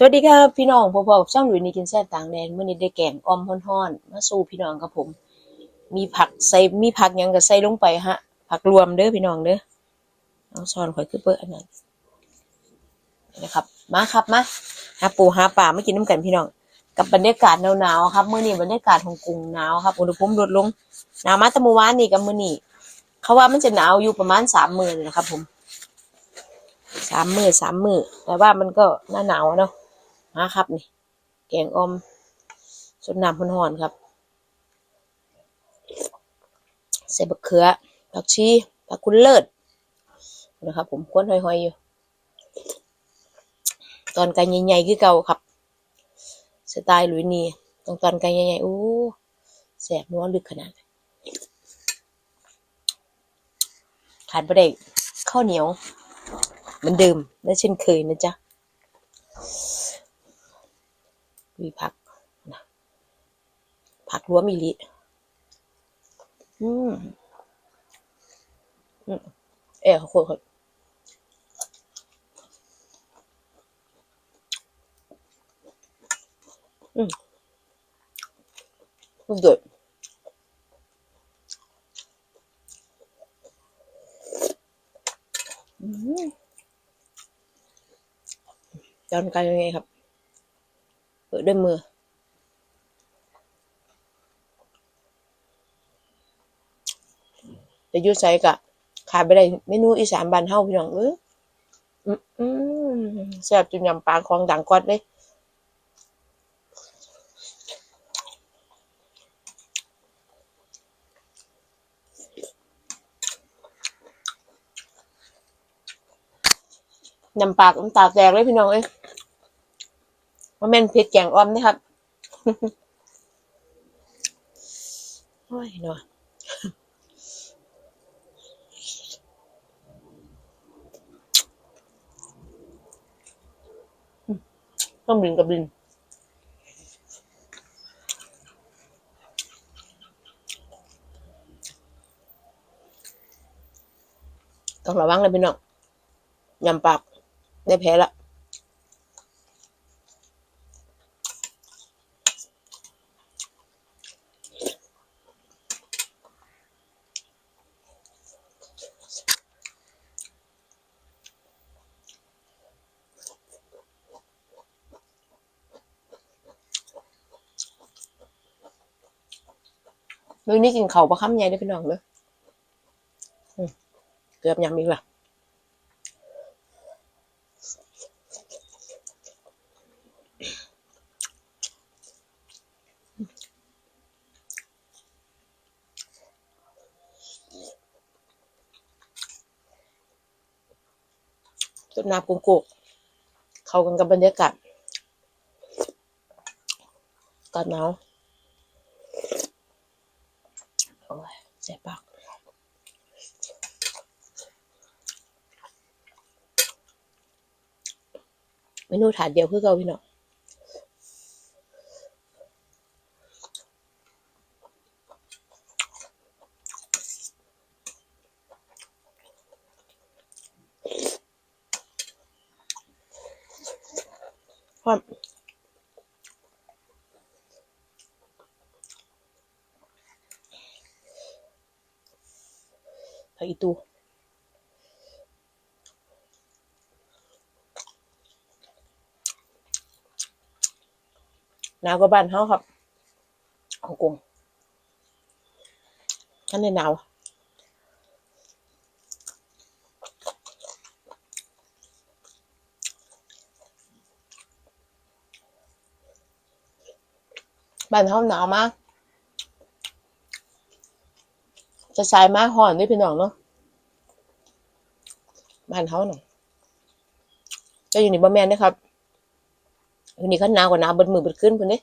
สวัสดีครับพี่น้องพบกับช่องหลุยนี่กินแซ่บต่างแดนเมื้อนี้ได้แกงออมฮ้อนๆมาสู่พี่น้องครับผม มีผักใส่มีผักยังก็ใส่ลงไปฮะ ผักรวมเด้อพี่น้องเด้อเอาช้อนข่อยคือเปิ้อันนั้นนี่นะครับ มาครับมาหาปูหาปลามากินน้ำกันพี่น้อง กับบรรยากาศหนาวๆครับเมื้อนี้บรรยากาศของกรุงหนาวครับอุณหภูมิลดลงหนาวมาต่เมื่อวานนี่กับมื้อนี้เขาว่ามันจะหนาวอยู่ประมาณสามมือนี่นะครับ ผมสามมือสามมือแต่ว่ามันก็หน้าหนาวเนาะ มาครับนี่ แกงออมสดน้ำห่อนๆครับ ใส่บักเขือผักชีผักคุณเลิศนะครับ ผมควนหอยๆอยู่ ตอนไก่ใหญ่ๆคือเก่าครับ สไตล์หลุยนี่ตรงตอนไก่ใหญ่ๆโอ้แสบนัวลึกขนาดขาดประเด็กข้าวเหนียวเหมือนเดิมและเช่นเคยนะจ๊ะ มีผักนะผักรวมอีหลิอืมอืมเอ๋ขอโคตรอืมมันเดือดอืมจานกันยังไงครับ ด้วยมือจะอยุ่ใส่กะขาดไปได้เมนูอีสานบ้านเฮาพี่น้องเอออืมแซ่บจนยำปลาของดังกอดเลยยำปลาน้ำตาแตกเลยพี่น้องเอ้ย มันเป็นเผ็ดแกงอ้อมนะครับโอ้ยเนาะต้องบินกับบินต้องระวังเลยพี่น้องยำปากได้แพ้ละ มื้อนี้กินเขาปลาค่ำใหญ่ได้อพี่น้องเด้ออืมเกือบยำอีกละต้นน้ำกุ้งกุกเข้ากันกับบรรยากาศตอนหนาว โอ้ยเจ็บปาก เมนูถาดเดียวคือเก่าพี่น้องความอีตู หนาวกว่าบ้านเฮาครับฮ่องกงท่านได้หนาวบ้านเฮาหนาวมากจะสายมากห่อนด้วยพี่น้องเนาะบ้านเฮาหน่อยจะอยู่ในี่บ่แม่นนะครับ อยู่นี่เขาหนาวกว่าหนาวบนมือบนขึ้นพุ่นเด้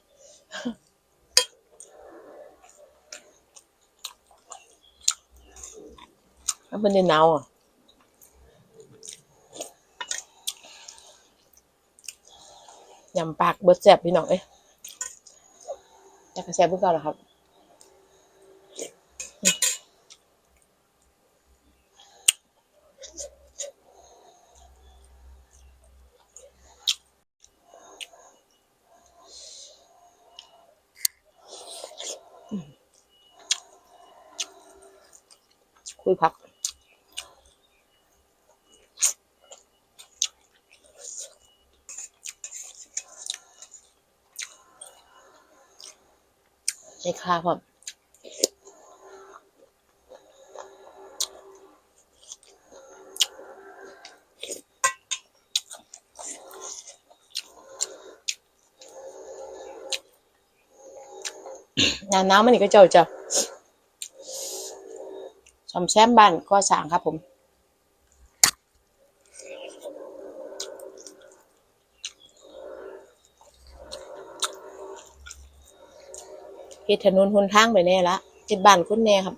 ถ้าเพิ่นได้หนาวอะยำปากเบิดแสบพี่น้องเอ้ยอยากจะแซ่บเพิ่นก่อนเหรอครับ คุยผักใส่ข้าวครับน้ำน้ำมันนี่ก็เจ้าจะ ชอมแซมบ้านก็สร้างครับผมเฮ็ดถนนหนทางไปแน่ละเฮ็ดบ้านคนแน่ครับ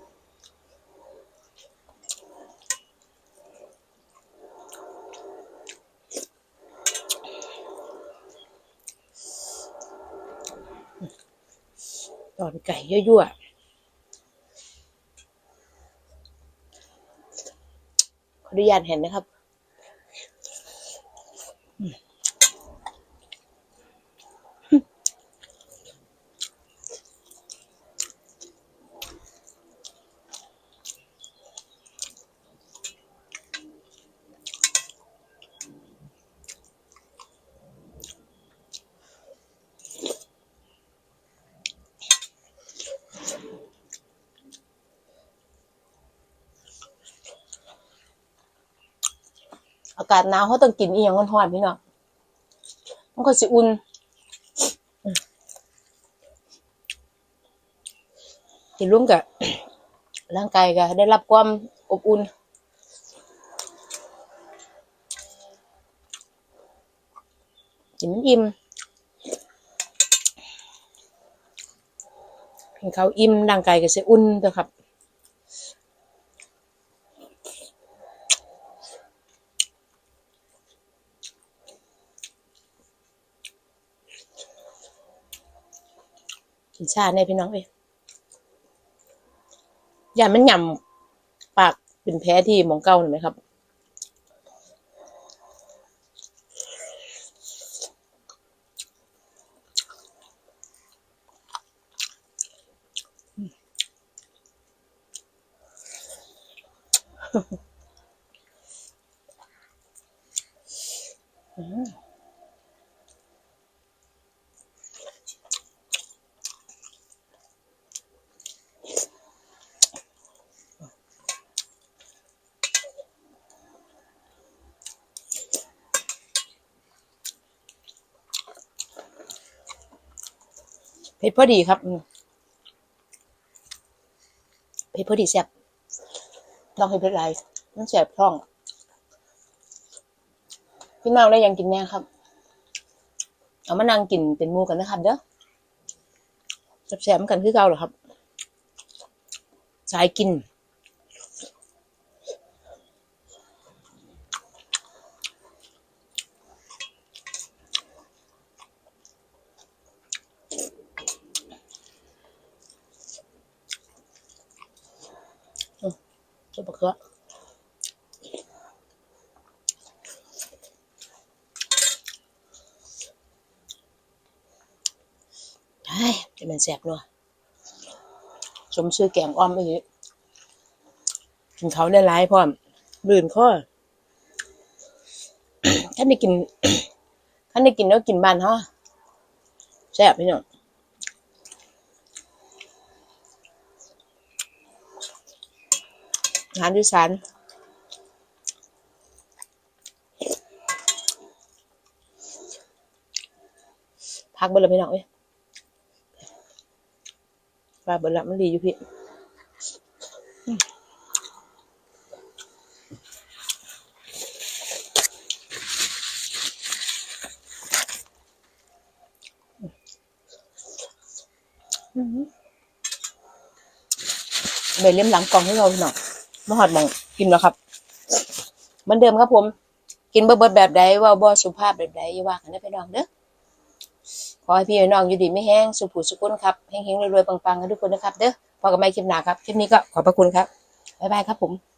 ตอนไก่ยั่วๆขออ นุญาตเห็นนะครับ อากาศหนาวเขาต้องกินอีหยังร้อนๆพี่น้องมันก็สิอุ่นกินร่วมกับร่างกายก็ได้รับความอบอุ่นกินมันอิ่มกินเขาอิ่มร่างกายก็สิอุ่นเด้อครับ กินชาเนี่ยพี่น้องเอ้ยอย่ามันย่ำปากเป็นแพ้ที่มองเก้าเห็นไหมครับ เผ็ดพอดีครับเผ็ดพอดีแซ่บลองให้เผ็ดไรมันแซ่บท้องพี่น้องได้ยังกินแน่ครับ เอามานั่งกินเป็นมูกันนะครับเด้อแซ่บๆกันคือเก่าเหรอครับ สายกิน ซุปมะเขือเฮ้ยจะเป็นแสบเนาะสมชื่อแกงอ้อมอีกกินเขาได้ร้ายพร้อมลื่นข้อท่านได้กินท่านได้กินแล้วกินบ้านเขาอะแซ่บพี่น้อง อาหารดิสานพักเบดและพี่น้องเอ้ยปลาเบดละมันดีอยู่พี่อืมอืมใบเล่มหลังกล่องให้เราพี่น้อง มาหอดมองกินแล้วครับเหมือนเดิมครับผม กินเบิดๆแบบใดว่าบ่สุภาพแบบใดอย่าว่ากันนะพี่น้องเด้อขอให้พี่น้องอยู่ดีไม่แห้งสุขผูสุขุนครับแห้งๆรวยๆปังๆกันทุกคนนะครับเด้อพอกับไม่คลิปหนาครับคลิปนี้ก็ขอบพระคุณครับบ๊ายบายครับผม